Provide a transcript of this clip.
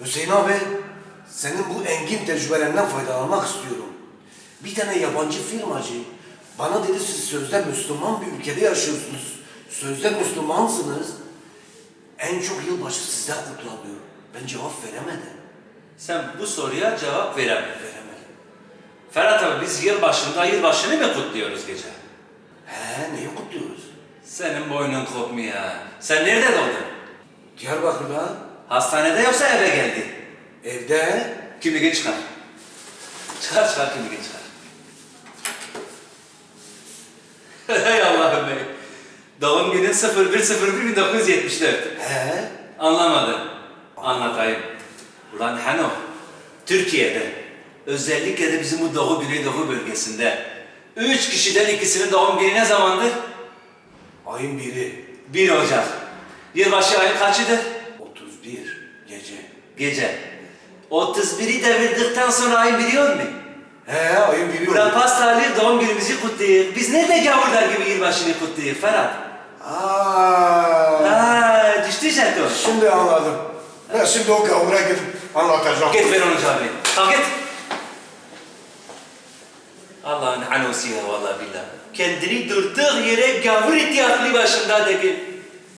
Hüseyin abi, senin bu engin tecrübelerinden faydalanmak istiyorum. Bir tane yabancı firmacı bana dedi siz sözde Müslüman bir ülkede yaşıyorsunuz. Sözde Müslümansınız. En çok yılbaşı sizde kutlanıyor. Ben cevap veremedim. Sen bu soruya cevap veremedin. Veremedim. Ferhat abi biz yılbaşında yılbaşını mı kutluyoruz gece? He, neyi kutluyoruz? Senin boynun kopmuyor. Sen nerede doğdun? Diyarbakır'da, Hastanede yoksa eve geldin? evde, Kimliğini çıkar. Çıkar çıkar kimliğini çıkar. Hey Allah'ım bey. Doğum günün 01.01.1974. he, Anlamadım. Anlatayım. Ulan Hano, Türkiye'de, özellikle de bizim bu Doğu Güneydoğu bölgesinde, üç kişiden ikisinin doğum günü ne zamandır? ayın biri, 1 Ocak. Yılbaşı ayın kaçıdır? 31 gece. Gece. 31'i devirdikten sonra ayın biliyor mu? He, ayın biri Ulan oldu. pastalığı doğum günümüzü kutlayıp, biz nerede gavurlar gibi yılbaşını kutlayıp Ferhat? Aa, Aa, düştü jeton. şimdi anladım. Ben şimdi o gavura gidip anlatacağım. Git ver onu cevabını. Kalk git. Allah'ın hanosu ya vallahi billah. Kendini durduk yere gavur ihtiyatlı başında de gel.